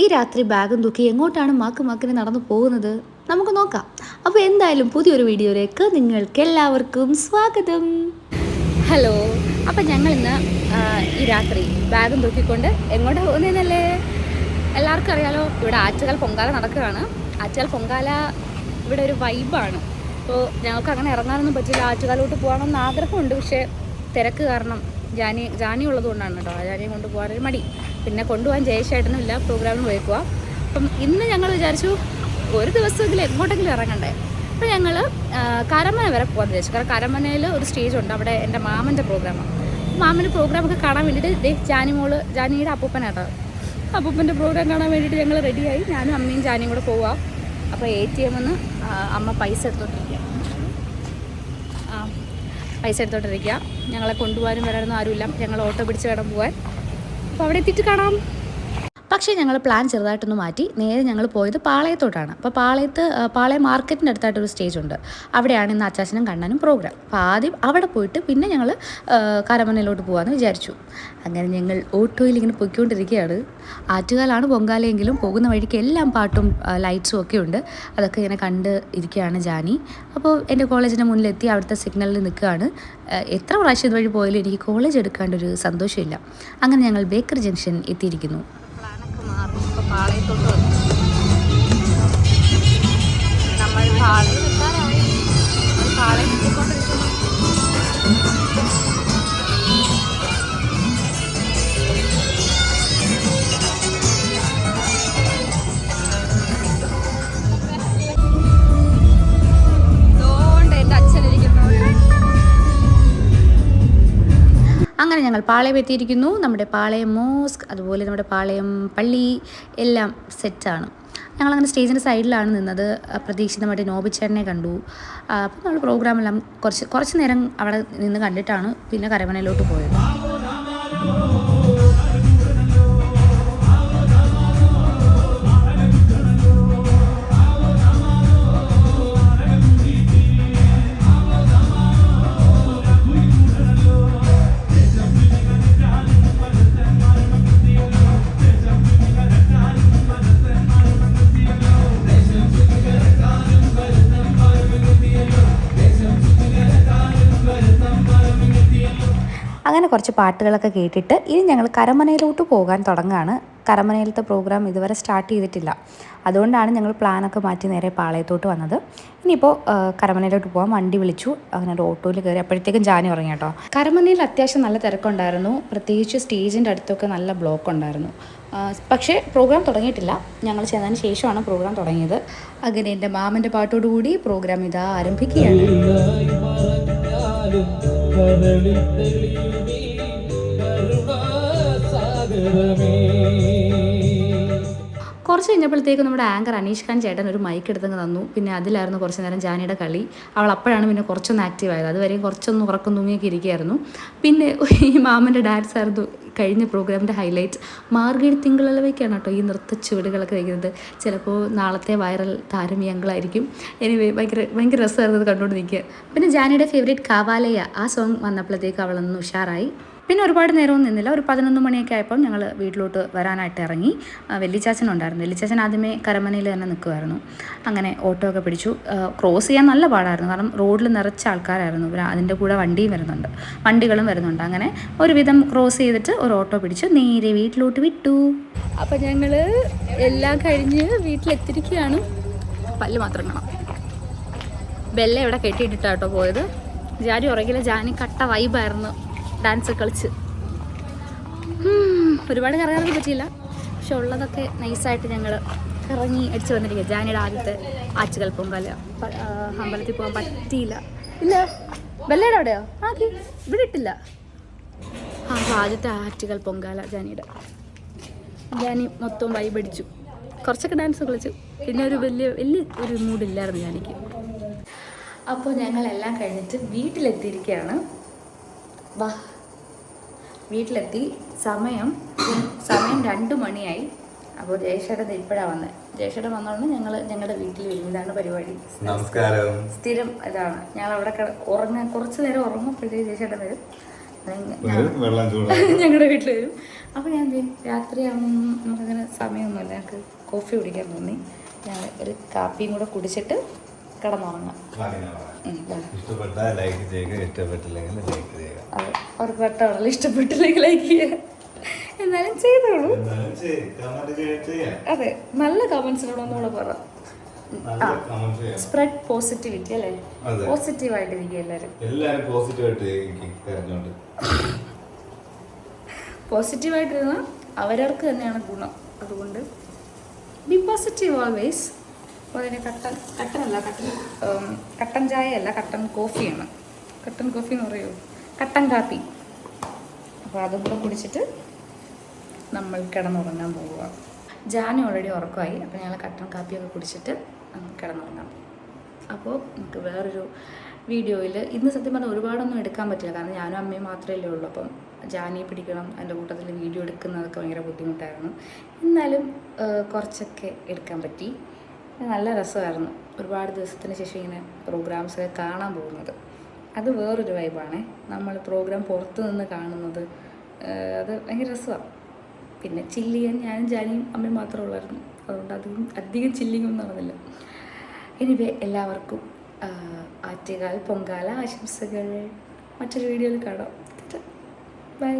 ഈ രാത്രി ബാഗും തൂക്കി എങ്ങോട്ടാണ് മാക്ക് മാക്കിന് നടന്നു പോകുന്നത്? നമുക്ക് നോക്കാം. അപ്പോൾ എന്തായാലും പുതിയൊരു വീഡിയോയിലേക്ക് നിങ്ങൾക്ക് എല്ലാവർക്കും സ്വാഗതം. ഹലോ അപ്പം ഞങ്ങൾ ഇന്ന് ഈ രാത്രി ബാഗും തൂക്കിക്കൊണ്ട് എങ്ങോട്ടാണ് പോകുന്നതെന്നല്ലേ എല്ലാവർക്കും അറിയാലോ ഇവിടെ ആറ്റുകാൽ പൊങ്കാല നടക്കുകയാണ്. ആറ്റുകാൽ പൊങ്കാല ഇവിടെ ഒരു വൈബാണ് അപ്പോൾ ഞങ്ങൾക്ക് അങ്ങനെ ഇറങ്ങാനൊന്നും പറ്റില്ല. ആറ്റുകാലോട്ട് പോകണമെന്ന് ആഗ്രഹമുണ്ട് പക്ഷേ തിരക്ക് കാരണം ജാനി ജാനി ഉള്ളത് കൊണ്ടാണ് കേട്ടോ ജാനിയെ കൊണ്ടുപോകാൻ ഒരു മടി. പിന്നെ കൊണ്ടുപോകാൻ ജയശേട്ടനും ഇല്ല പ്രോഗ്രാമിന് പോയേക്കുക അപ്പം ഇന്ന് ഞങ്ങൾ വിചാരിച്ചു ഒരു ദിവസമെങ്കിലും എങ്ങോട്ടെങ്കിലും ഇറങ്ങണ്ടേ. അപ്പോൾ ഞങ്ങൾ കരമന വരെ പോകാൻ വിചാരിച്ചു. കാരണം കരമനയിൽ ഒരു സ്റ്റേജ് ഉണ്ട്. അവിടെ എന്റെ മാമന്റെ പ്രോഗ്രാമാണ് മാമന്റെ പ്രോഗ്രാമൊക്കെ കാണാൻ വേണ്ടിയിട്ട് ജാനി മോൾ ജാനിയുടെ അപ്പൂപ്പനാട്ടോ അപ്പൂപ്പന്റെ പ്രോഗ്രാം കാണാൻ വേണ്ടിയിട്ട് ഞങ്ങൾ റെഡിയായി. ഞാനും അമ്മയും ജാനിയും കൂടെ പോവാം. അപ്പോൾ എ ടി എമ്മിൽ നിന്ന് അമ്മ പൈസ എടുത്തോണ്ടിരിക്കുക ആ. പൈസ എടുത്തോണ്ടിരിക്കുക. ഞങ്ങളെ കൊണ്ടുപോകാനും വരാനൊന്നും ആരുമില്ല. ഞങ്ങൾ ഓട്ടോ പിടിച്ച് വേണം പോകാൻ അപ്പോൾ അവിടെ എത്തിയിട്ട് കാണാം. പക്ഷേ ഞങ്ങൾ പ്ലാൻ ചെറുതായിട്ടൊന്ന് മാറ്റി. നേരെ ഞങ്ങൾ പോയത് പാളയത്തോട്ടാണ്. അപ്പോൾ പാളയത്ത് പാളയ മാർക്കറ്റിന്റെ അടുത്തായിട്ടൊരു സ്റ്റേജ് ഉണ്ട്. അവിടെയാണ് ഇന്ന് അച്ചാച്ചനും കണ്ണനും പ്രോഗ്രാം അപ്പോൾ ആദ്യം അവിടെ പോയിട്ട് പിന്നെ ഞങ്ങൾ കരമനയിലോട്ട് പോകാമെന്ന് വിചാരിച്ചു. അങ്ങനെ ഞങ്ങൾ ഓട്ടോയിൽ ഇങ്ങനെ പൊയ്ക്കൊണ്ടിരിക്കുകയാണ്. ആറ്റുകാലാണ് പൊങ്കാലയെങ്കിലും പോകുന്ന വഴിക്ക് എല്ലാം പാട്ടും ലൈറ്റ്സും ഒക്കെ ഉണ്ട്. അതൊക്കെ ഇങ്ങനെ കണ്ട് ഇരിക്കുകയാണ് ജാനി. അപ്പോൾ എന്റെ കോളേജിന്റെ മുന്നിലെത്തി അവിടുത്തെ സിഗ്നലിൽ നിൽക്കുകയാണ്. എത്ര പ്രാവശ്യം ഇതുവഴി പോയാലും എനിക്ക് കോളേജ് എടുക്കാണ്ടൊരു സന്തോഷമില്ല. അങ്ങനെ ഞങ്ങൾ ബേക്കർ ജംഗ്ഷൻ എത്തിയിരിക്കുന്നു. ഇപ്പോൾ പാളയത്തോട്ട് വന്നു. നമ്മൾ പാളയം എത്താറായി നമ്മൾ പാളയിൽ എത്തിക്കൊണ്ടിരിക്കുന്നു അങ്ങനെ ഞങ്ങൾ പാളയം എത്തിയിരിക്കുന്നു. നമ്മുടെ പാളയം മോസ്ക് അതുപോലെ നമ്മുടെ പാളയം പള്ളി എല്ലാം സെറ്റാണ് ഞങ്ങളങ്ങനെ സ്റ്റേജിന്റെ സൈഡിലാണ് നിന്നത്. പ്രതീക്ഷിതമായിട്ട് നോബിച്ചേട്ടനെ കണ്ടു. അപ്പോൾ നമ്മൾ പ്രോഗ്രാമെല്ലാം കുറച്ച് കുറച്ച് നേരം അവിടെ നിന്ന് കണ്ടിട്ടാണ് പിന്നെ കരമനയിലോട്ട് പോയത്. അങ്ങനെ കുറച്ച് പാട്ടുകളൊക്കെ കേട്ടിട്ട് ഇനി ഞങ്ങൾ കരമനയിലോട്ട് പോകാൻ തുടങ്ങുകയാണ് കരമനയിലത്തെ പ്രോഗ്രാം ഇതുവരെ സ്റ്റാർട്ട് ചെയ്തിട്ടില്ല. അതുകൊണ്ടാണ് ഞങ്ങൾ പ്ലാനൊക്കെ മാറ്റി നേരെ പാളയത്തോട്ട് വന്നത്. ഇനിയിപ്പോൾ കരമനയിലോട്ട് പോകാൻ വണ്ടി വിളിച്ചു. അങ്ങനെ ഒരു ഓട്ടോയിൽ കയറി അപ്പോഴത്തേക്കും ജാനി ഉറങ്ങി കേട്ടോ. കരമനയിൽ അത്യാവശ്യം നല്ല തിരക്കുണ്ടായിരുന്നു. പ്രത്യേകിച്ച് സ്റ്റേജിന്റെ അടുത്തൊക്കെ നല്ല ബ്ലോക്ക് ഉണ്ടായിരുന്നു. പക്ഷേ പ്രോഗ്രാം തുടങ്ങിയിട്ടില്ല. ഞങ്ങൾ ചെന്നതിന് ശേഷമാണ് പ്രോഗ്രാം തുടങ്ങിയത്. അങ്ങനെ എന്റെ മാമന്റെ പാട്ടോടുകൂടി പ്രോഗ്രാം ഇതാ ആരംഭിക്കുകയാണ്. കുറച്ച് കഴിഞ്ഞപ്പോഴത്തേക്ക് നമ്മുടെ ആങ്കർ അനീഷ് ഖാൻ ചേട്ടൻ ഒരു മൈക്ക് എടുത്തങ്ങ് തന്നു. പിന്നെ അതിലായിരുന്നു കുറച്ച് നേരം ജാനിയുടെ കളി. അവൾ അപ്പോഴാണ് പിന്നെ കുറച്ചൊന്ന് ആക്റ്റീവ് ആയത്. അതുവരെയും കുറച്ചൊന്ന് ഉറക്കം തൂങ്ങിയൊക്കെ ഇരിക്കുകയായിരുന്നു. പിന്നെ ഈ മാമന്റെ ഡാൻസ് ആയിരുന്നു കഴിഞ്ഞ പ്രോഗ്രാമിന്റെ ഹൈലൈറ്റ് മാർഗഴി തിങ്കളവയ്ക്കാണ് കേട്ടോ ഈ നൃത്ത ചുവടുകളൊക്കെ വയ്ക്കുന്നത് ചിലപ്പോൾ നാളത്തെ വൈറൽ താരം യങ്കളായിരിക്കും എനിവേ ഭയങ്കര ഭയങ്കര രസമായിരുന്നു കണ്ടുകൊണ്ട് നിൽക്കുക പിന്നെ ജാനിയുടെ ഫേവറേറ്റ് കാവാലയ ആ സോങ് വന്നപ്പോഴത്തേക്ക് അവളൊന്ന് ഉഷാറായി. പിന്നെ ഒരുപാട് നേരവും നിന്നില്ല. ഒരു പതിനൊന്ന് മണിയൊക്കെ ആയപ്പോൾ ഞങ്ങൾ വീട്ടിലോട്ട് വരാനായിട്ട് ഇറങ്ങി. ആ, വെല്ലിച്ചാച്ചൻ ആദ്യമേ കരമനയിൽ തന്നെ നിൽക്കുമായിരുന്നു അങ്ങനെ ഓട്ടോ ഒക്കെ പിടിച്ചു. ക്രോസ് ചെയ്യാൻ നല്ല പാടായിരുന്നു. കാരണം റോഡിൽ നിറച്ച ആൾക്കാരായിരുന്നു. അതിന്റെ കൂടെ വണ്ടിയും വരുന്നുണ്ട്. വണ്ടികളും വരുന്നുണ്ട്. അങ്ങനെ ഒരുവിധം ക്രോസ് ചെയ്തിട്ട് ഒരു ഓട്ടോ പിടിച്ചു. നേരെ വീട്ടിലോട്ട് വിട്ടു. അപ്പം ഞങ്ങൾ എല്ലാം കഴിഞ്ഞ് വീട്ടിലെത്തിരിക്കുകയാണ് പല്ല് മാത്രം കാണാം. ബെല്ല ഇവിടെ കെട്ടിയിട്ടിട്ടാട്ടോ പോയത്? ജാരി ഉറങ്ങിയില്ല. ജാനി കട്ട വൈബായിരുന്നു ഡാൻസ് കളിച്ച്. ഒരുപാട് കറങ്ങാനൊന്നും പറ്റിയില്ല. പക്ഷെ ഉള്ളതൊക്കെ നൈസായിട്ട് ഞങ്ങൾ ഇറങ്ങി അടിച്ചു വന്നിരിക്കുക ജാനിയുടെ ആദ്യത്തെ ആച്ചുകൽ പൊങ്കാല. അമ്പലത്തിൽ പോകാൻ പറ്റിയില്ല. ഇല്ല. വെല്ലയുടെ അവിടെയോ? ആക്കി ഇവിടെ ഇട്ടില്ല. ആ അപ്പോൾ ആദ്യത്തെ ആറ്റുകൾ പൊങ്കാല ജാനിയുടെ. ജാനി മൊത്തം വൈബ് അടിച്ചു. കുറച്ചൊക്കെ ഡാൻസ് കളിച്ചു. പിന്നെ ഒരു വലിയ വലിയ ഒരു മൂഡില്ലായിരുന്നു ജാനിക്ക്. അപ്പോൾ ഞങ്ങളെല്ലാം കഴിഞ്ഞിട്ട് വീട്ടിലെത്തിയിരിക്കുകയാണ്. വാ. വീട്ടിലെത്തി. സമയം സമയം രണ്ട് മണിയായി. അപ്പോൾ ജയശേടൻ ഇപ്പോഴാണ് വന്നത് ജയശേടൻ വന്നോണ്ട് ഞങ്ങൾ ഞങ്ങളുടെ വീട്ടിൽ വരും. ഇതാണ് പരിപാടി. നമസ്കാരം. സ്ഥിരം ഇതാണ്. ഞങ്ങൾ അവിടെ ഉറങ്ങാൻ കുറച്ച് നേരം ഉറങ്ങുമ്പോഴത്തേക്ക് ജയശേട്ടൻ വരും. ഞങ്ങളുടെ വീട്ടിൽ വരും. അപ്പോൾ ഞാൻ രാത്രി നമുക്കങ്ങനെ സമയമൊന്നുമില്ല. ഞങ്ങൾക്ക് കോഫി കുടിക്കാൻ തോന്നി. ഞാൻ ഒരു കാപ്പിയും കൂടെ കുടിച്ചിട്ട് കിടന്നുറങ്ങാം. ഇഷ്ടപ്പെട്ടാൽ ലൈക്ക് ചെയ്യുക ഇഷ്ടപ്പെട്ടില്ലെങ്കിൽ ലൈക്ക് ചെയ്യുക. അതെ അവർക്ക് ഇഷ്ടപ്പെട്ടില്ലെങ്കിൽ ലൈക്ക് ചെയ്യുക. എന്നാലും ചെയ്തോളൂ. അതെ നല്ല കമന്റ്സ് ഒന്നുകൂടെ പറ. സ്പ്രെഡ് പോസിറ്റിവിറ്റി അല്ലേ? പോസിറ്റീവ് പോസിറ്റീവായിട്ടിരിക്കുക എല്ലാവരും. എല്ലാരും പോസിറ്റീവായിട്ട് അവരവർക്ക് തന്നെയാണ് ഗുണം. അതുകൊണ്ട് ബി പോസിറ്റീവ് ഓൾവേസ് അപ്പോൾ കട്ടൻ കട്ടനല്ല കട്ടൻ കട്ടൻ ചായ അല്ല കട്ടൻ കോഫിയാണ്. കട്ടൻ കോഫി എന്ന് പറയുമോ കട്ടൻ കാപ്പി. അപ്പോൾ അതും കൂടെ കുടിച്ചിട്ട് നമ്മൾ കിടന്നുറങ്ങാൻ പോവുക. ജാനി ഓൾറെഡി ഉറക്കമായി. അപ്പോൾ ഞങ്ങൾ കട്ടൻ കാപ്പിയൊക്കെ കുടിച്ചിട്ട് കിടന്നുറങ്ങാം അപ്പോൾ നമുക്ക് വേറൊരു വീഡിയോയിൽ ഇന്ന് സത്യം പറഞ്ഞാൽ ഒരുപാടൊന്നും എടുക്കാൻ പറ്റില്ല. കാരണം ഞാനും അമ്മയും മാത്രമേ ഉള്ളൂ. അപ്പം ജാനിയെ പിടിക്കണം എന്റെ കൂട്ടത്തിൽ വീഡിയോ എടുക്കുന്നതൊക്കെ ഭയങ്കര ബുദ്ധിമുട്ടായിരുന്നു. എന്നാലും കുറച്ചൊക്കെ എടുക്കാൻ പറ്റി. നല്ല രസമായിരുന്നു. ഒരുപാട് ദിവസത്തിന് ശേഷം ഇങ്ങനെ പ്രോഗ്രാംസൊക്കെ കാണാൻ പോകുന്നത്. അത് വേറൊരു വൈബാണേ നമ്മൾ പ്രോഗ്രാം പുറത്ത് നിന്ന് കാണുന്നത് അത് ഭയങ്കര രസമാണ്. പിന്നെ ചില്ല് ചെയ്യാൻ ഞാനും ജാനിയും അമ്മയും മാത്രമേ ഉള്ളായിരുന്നു. അതുകൊണ്ട് അധികം അധികം ചില്ലിങ്ങും നടന്നില്ല. എനിവേ എല്ലാവർക്കും ആറ്റുകാൽ പൊങ്കാല ആശംസകൾ. മറ്റൊരു വീഡിയോയിൽ കാണാം. ബൈ.